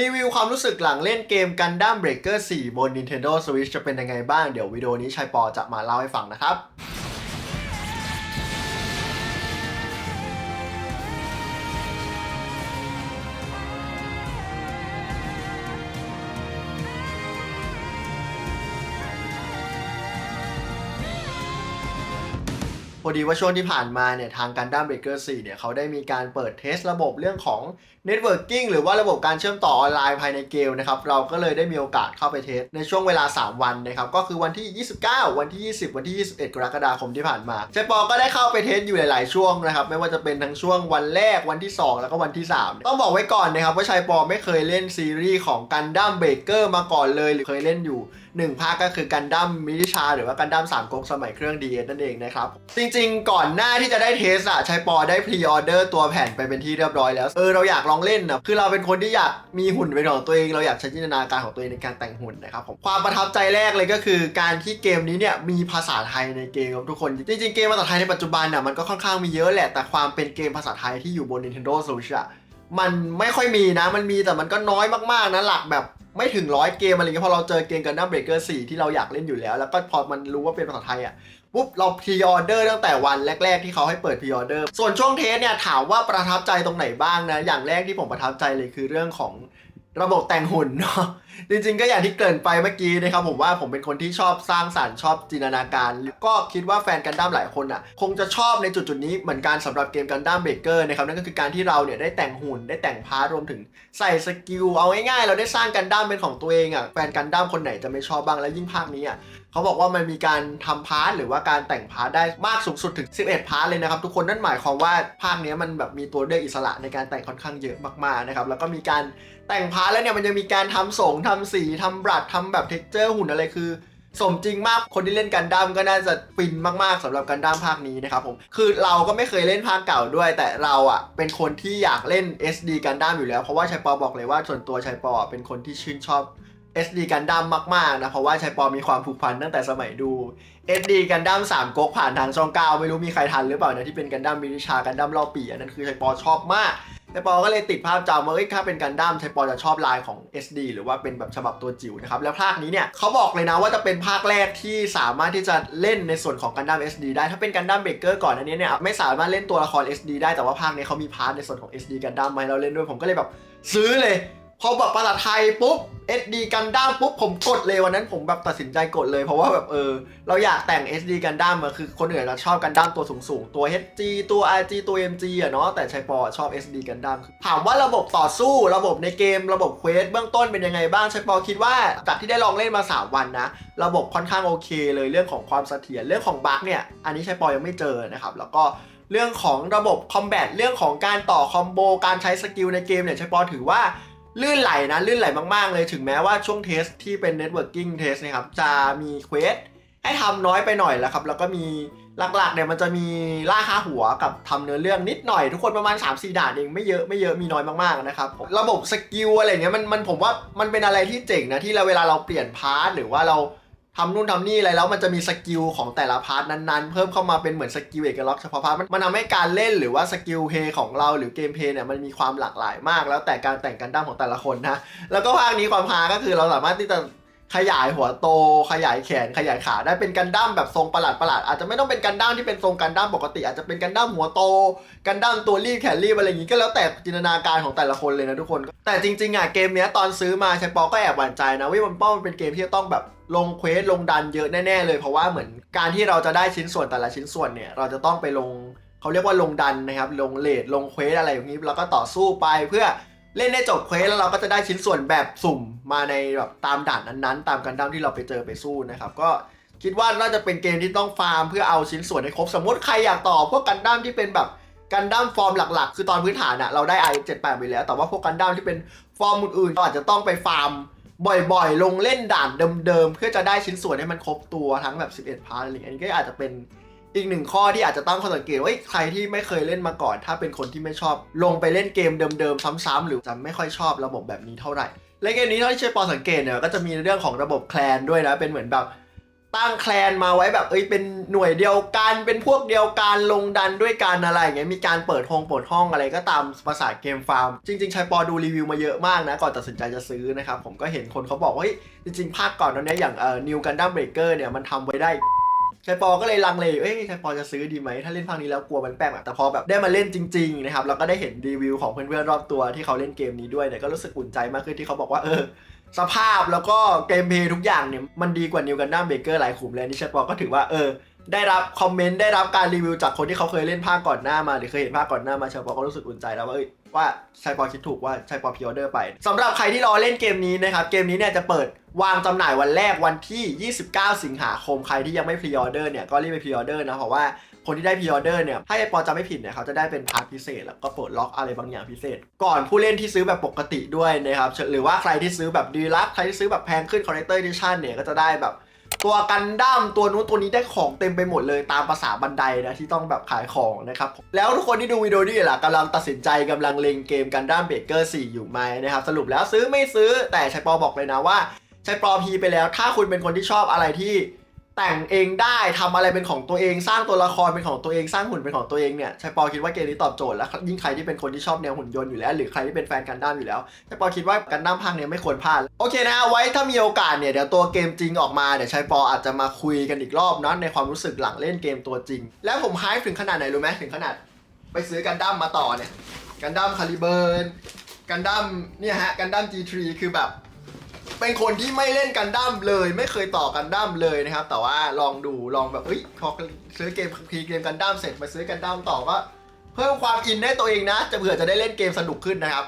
รีวิวความรู้สึกหลังเล่นเกม Gundam Breaker 4 บน Nintendo Switch จะเป็นยังไงบ้าง เดี๋ยววิดีโอนี้ชายปอจะมาเล่าให้ฟังนะครับ พอดีว่าช่วงที่ผ่านมาเนี่ยทาง Gundam Breaker 4เนี่ยเขาได้มีการเปิดเทสระบบเรื่องของ Networking หรือว่าระบบการเชื่อมต่อออนไลน์ภายในเกมนะครับเราก็เลยได้มีโอกาสเข้าไปเทสในช่วงเวลา 3 วันนะครับก็คือวันที่ 29 วันที่ 20 วันที่ 21 กรกฎาคมที่ผ่านมาเจปอก็ได้เข้าไปเทสอยู่หลาย ๆ ช่วงนะครับไม่ว่าจะเป็นทั้งช่วงวันแรกวันที่ 2 แล้วก็วันที่ 3 ต้องบอกไว้ก่อนนะครับว่าชัยปอไม่เคยเล่นซีรีส์ของ Gundam Breaker มาก่อนเลยหรือเคยเล่นอยู่ หนึ่งภาคก็คือกันดั้มมิลิชา หรือว่ากันดั้มสามก๊กสมัยเครื่อง DS นั่นเองนะครับ จริงๆ ก่อนหน้าที่จะได้เทสอะใช้ปอได้พรีออเดอร์ตัวแผ่นไปเป็นที่เรียบร้อยแล้ว เออเราอยากลองเล่นนะคือเราเป็นคนที่อยากมีหุ่นเป็นของตัวเอง เราอยากใช้จินตนาการของตัวเองในการแต่งหุ่นนะครับผมความประทับใจแรกเลยก็คือ การที่เกมนี้เนี่ยมีภาษาไทยในเกมครับทุกคนจริงๆเกมภาษาไทยในปัจจุบันน่ะมันก็ค่อนข้างมีเยอะแหละแต่ความเป็นเกมภาษาไทยที่อยู่บน Nintendo Switch อะมันไม่ค่อยมีนะ มันมีแต่มันก็น้อยมากๆนะหลักแบบ ไม่ถึงร้อยเกมอะไรเงี้ยพอเราเจอเกมกันดั้มเบรกเกอร์สี่ที่เราอยากเล่นอยู่แล้ว แล้วก็พอมันรู้ว่าเป็นภาษาไทยอะปุ๊บเราพรีออเดอร์ตั้งแต่วันแรก ๆ ที่เขาให้เปิดพรีออเดอร์ส่วนช่วงเทสเนี่ยถามว่าประทับใจตรงไหนบ้างนะ อย่างแรกที่ผมประทับใจเลยคือเรื่องของ ระบบแต่งหุ่นเนาะจริงๆก็อย่างที่เกริ่นไปเมื่อกี้นะครับผมว่าผมเป็นคนที่ชอบสร้างสรรค์ชอบจินตนาการ ก็คิดว่าแฟนกันดั้มหลายคนอะ คงจะชอบในจุดๆนี้เหมือนกันสำหรับเกมกันดั้มเบเกอร์นะครับนั่นก็คือการที่เราเนี่ยได้แต่งหุ่นได้แต่งพาร์ทรวมถึงใส่สกิลเอาง่ายๆเราได้สร้างกันดั้มเป็นของตัวเองอะแฟนกันดั้มคนไหนจะไม่ชอบบ้างแล้วยิ่งภาคนี้อะ เขาบอกว่ามันมีการทำพาร์ทหรือว่าการแต่งพาร์ทได้มากสูงสุดถึง 11 พาร์ทเลยนะครับทุกคนนั่นหมายความว่าภาคนี้มันแบบมีตัวเลือกอิสระในการแต่งค่อนข้างเยอะมากๆนะครับแล้วก็มีการแต่งพาร์ทแล้วเนี่ยมันยังมีการทำสงทำสีทำบรัดทำแบบเท็กเจอร์หุ่นอะไรคือสมจริงมาก คนที่เล่นกันดั้มก็น่าจะฟินมากๆสำหรับกันดั้มภาคนี้นะครับผม คือเราก็ไม่เคยเล่นภาคเก่าด้วย แต่เราอะเป็นคนที่อยากเล่น SD กันดั้มอยู่แล้ว เพราะว่าชัยปอบอกเลยว่าส่วนตัวชัยปอเป็นคนที่ชื่นชอบ SD กันดั้มมากๆนะ เพราะว่าชัยปอมีความผูกพันตั้งแต่สมัยดู SD กันดั้ม3ก๊กผ่านทางช่องเก้าไม่รู้มีใครทันหรือเปล่านะที่เป็นกันดั้มมินิชากันดั้มรอบปีอันนั้นคือชัยปอชอบมากชัยปอก็เลยติดภาพจำว่าถ้าเป็นกันดั้มชัยปอจะชอบลายของ SD หรือว่าเป็นแบบฉบับตัวจิ๋วนะครับ แล้วภาคนี้เนี่ยเขาบอกเลยนะว่าจะเป็นภาคแรกที่สามารถที่จะเล่นในส่วนของกันดั้ม SD ได้ถ้าเป็นกันดั้มเบเกอร์ก่อนอันนี้เนี่ยไม่สามารถเล่นตัวละคร SD ได้แต่ว่าภาคนี้เขามีพาร์ทในส่วนของ SD กันดั้มมาให้เราเล่นด้วยผมก็เลยแบบซื้อเลย พอแบบภาษาไทยปุ๊บ SD กันดั้มปุ๊บผมกดเลยวันนั้นผมแบบตัดสินใจกดเลยเพราะว่าแบบเออเราอยากแต่ง SD กันดั้มอะคือคนอื่นเราชอบกันดั้มตัวสูงๆ ตัว HG ตัว RG ตัว MG อะเนาะแต่ชัยปอชอบ SD กันดั้มถามว่าระบบต่อสู้ระบบในเกมระบบเควสเบื้องต้นเป็นยังไงบ้างชัยปอคิดว่าจากที่ได้ลองเล่นมา 3 วันนะ ระบบค่อนข้างโอเคเลยเรื่องของความเสถียรเรื่องของบั๊กเนี่ยอันนี้ชัยปอยังไม่เจอนะครับแล้วก็เรื่องของระบบคอมแบทเรื่องของการต่อคอมโบการใช้สกิลในเกมเนี่ยชัยปอถือว่า ลื่นไหลนะ ลื่นไหลมาก ๆ เลยถึงแม้ว่าช่วงเทสที่เป็น Networking Test นะครับ จะมีเควสให้ทำน้อยไปหน่อยแล้วครับ แล้วก็มีหลักๆเนี่ยมันจะมีล่าค้าหัวกับทำเนื้อเรื่องนิดหน่อย ทุกคนประมาณ 3-4 ด่านเองไม่เยอะไม่เยอะมีน้อยมากๆนะครับระบบสกิลอะไรเงี้ยมันมันผมว่ามันเป็นอะไรที่เจ๋งนะที่เราเวลาเราเปลี่ยนพาร์ทหรือว่าเรา ทำนู่นทำนี่อะไรแล้วมันจะมีสกิลของแต่ละพาร์ทนั้นๆ เพิ่มเข้ามาเป็นเหมือนสกิลเอกลักษณ์เฉพาะพาร์ทมันทำให้การเล่นหรือว่าสกิลเพย์ของเราหรือเกมเพย์เนี่ยมันมีความหลากหลายมาก แล้วแต่การแต่งกันดั้มของแต่ละคนนะแล้วก็ภาคนี้ความฮาก็คือเราสามารถที่จะ ขยายหัวโต ขยายแขนขยายขาได้เป็นกันดั้มแบบทรงประหลาดประหลาดๆอาจจะไม่ต้องเป็นกันดั้มที่เป็นทรงกันดั้มปกติ อาจจะเป็นกันดั้มหัวโต กันดั้มตัวรีบแขนรีบอะไรอย่างนี้ก็แล้วแต่จินตนาการของแต่ละคนเลยนะทุกคน แต่จริงๆอะเกมเนี้ยตอนซื้อมาชัยปอก็แอบหวั่นใจนะว่ามันป้อมันเป็นเกมที่ต้องแบบลงเควสลงดันเยอะแน่ๆเลย เพราะว่าเหมือนการที่เราจะได้ชิ้นส่วนแต่ละชิ้นส่วนเนี่ยเราจะต้องไปลงเขาเรียกว่าลงดันนะครับลงเลทลงเควสอะไรอย่างนี้แล้วก็ต่อสู้ไปเพื่อ เล่นได้จบเควสแล้วเราก็จะได้ชิ้นส่วนแบบสุ่มมาในแบบตามด่านนั้นๆ ตามกันดั้มที่เราไปเจอไปสู้นะครับ ก็คิดว่าน่าจะเป็นเกมที่ต้องฟาร์มเพื่อเอาชิ้นส่วนให้ครบ สมมติใครอยากต่อพวกกันดั้มที่เป็นแบบกันดั้มฟอร์มหลักๆ คือตอนพื้นฐานอะเราได้ i 7 8 ไปแล้ว แต่ว่าพวกกันดั้มที่เป็นฟอร์มอื่นๆก็อาจจะต้องไปฟาร์มบ่อยๆ ลงเล่นด่านเดิมๆ เพื่อจะได้ชิ้นส่วนให้มันครบตัวทั้งแบบ 11 พาร์ทอะไรอย่างเงี้ยอันนี้ก็อาจจะเป็น อีกหนึ่งข้อที่อาจจะตั้งข้อสังเกตว่าเอ้ยใครที่ไม่เคยเล่นมาก่อน ถ้าเป็นคนที่ไม่ชอบ ลงไปเล่นเกมเดิมๆซ้ำๆหรือจะไม่ค่อยชอบระบบแบบนี้เท่าไหร่และเกมนี้เท่าที่เชฟปอสังเกตเนี่ยก็จะมีเรื่องของระบบแคลนด้วยนะเป็นเหมือนแบบตั้งแคลนมาไว้แบบเอ้ยเป็นหน่วยเดียวกันเป็นพวกเดียวกันลงดันด้วยกันอะไรอย่างเงี้ยมีการเปิดห้องเปิดห้องอะไรก็ตามภาษาเกมฟาร์ม จริงๆชายปอดูรีวิวมาเยอะมากนะก่อนตัดสินใจจะซื้อนะครับผมก็เห็นคนเขาบอกว่าเฮ้ยจริงๆ ภาคก่อนนั้นเนี่ยอย่างเอ่อนิวกันดั้มเบรกเกอร์เนี่ยมันทำไว้ได้ ชายปอก็เลยลังเลเอ้ยชายปอจะซื้อดีไหม ถ้าเล่นภาคนี้แล้วกลัวมันแปลกอะแต่พอแบบได้มาเล่นจริงๆนะครับแล้วก็ได้เห็นรีวิวของเพื่อนๆรอบตัวที่เขาเล่นเกมนี้ด้วยเนี่ยก็รู้สึกอุ่นใจมากขึ้นที่เขาบอกว่าเออสภาพแล้วก็เกมเพลย์ทุกอย่างเนี่ยมันดีกว่านิวกันดั้มเบเกอร์หลายขุมเลยนี่ชายปอก็ถือว่าเออได้รับคอมเมนต์ได้รับการรีวิวจากคนที่เขาเคยเล่นภาคก่อนหน้ามาหรือเคยเห็นภาคก่อนหน้ามาชายปอก็รู้สึกอุ่นใจแล้วว่าเอ้ย ว่าชายปอคิดถูกว่าชายปอพิออเดอร์ไปสำหรับใครที่รอเล่นเกมนี้นะครับ เกมนี้เนี่ยจะเปิดวางจำหน่ายวันแรกวันที่ 29 สิงหาคมใครที่ยังไม่พรีออเดอร์เนี่ยก็รีบไปพรีออเดอร์นะเพราะว่าคนที่ได้พรีออเดอร์เนี่ยถ้าไอปอจำไม่ผิดเนี่ยเขาจะได้เป็นพาร์ทพิเศษ แล้วก็เปลดล็อกอะไรบางอย่างพิเศษ ก่อนผู้เล่นที่ซื้อแบบปกติด้วยนะครับหรือว่าใครที่ซื้อแบบดีลักใครที่ซื้อแบบแพงขึ้นคอ l เล c เตอร์ดิชั่นเนี่ยก็จะได้แบบ ตัวกันดั้มตัวนู้นตัวนี้ได้ของเต็มไปหมดเลยตามภาษาบันไดนะที่ต้องแบบขายของนะครับแล้วทุกคนที่ดูวิดีโอนี้ล่ะกำลังตัดสินใจกำลังเล็งเกมกันดั้มเบเกอร์4อยู่ไหมนะครับสรุปแล้วซื้อไม่ซื้อแต่ชัยปอบอกเลยนะว่าชัยปอพีไปแล้ว ถ้าคุณเป็นคนที่ชอบอะไรที่ แต่งเองได้ทำอะไรเป็นของตัวเองสร้างตัวละครเป็นของตัวเองสร้างหุ่นเป็นของตัวเองเนี่ยชัยปอคิดว่าเกมนี้ตอบโจทย์แล้วยิ่งใครที่เป็นคนที่ชอบแนวหุ่นยนต์อยู่แล้ว หรือใครที่เป็นแฟนกันดั้มอยู่แล้วแต่ปอคิดว่ากันดั้มภาคเนี้ยไม่ควรพลาดโอเคนะไว้ถ้ามีโอกาสเนี่ยเดี๋ยวตัวเกมจริงออกมาเดี๋ยวชายปออาจจะมาคุยกันอีกรอบนะในความรู้สึกหลังเล่นเกมตัวจริง แล้วผมไฮป์ถึงขนาดไหนรู้ไหมถึงขนาด ไปซื้อกันดั้มมาต่อเนี่ยกันดั้มคาลิเบิร์นกันดั้มเนี่ยฮะกันดั้ม G3 คือแบบ เป็นคนที่ไม่เล่นกันดั้มเลย ไม่เคยต่อกันดั้มเลยนะครับ แต่ว่าลองดูลองแบบเฮ้ยพอซื้อเกมพีเกมกันดั้มเสร็จมาซื้อกันดั้มต่อก็เพิ่มความอินให้ตัวเองนะ จะเผื่อจะได้เล่นเกมสนุกขึ้นนะครับ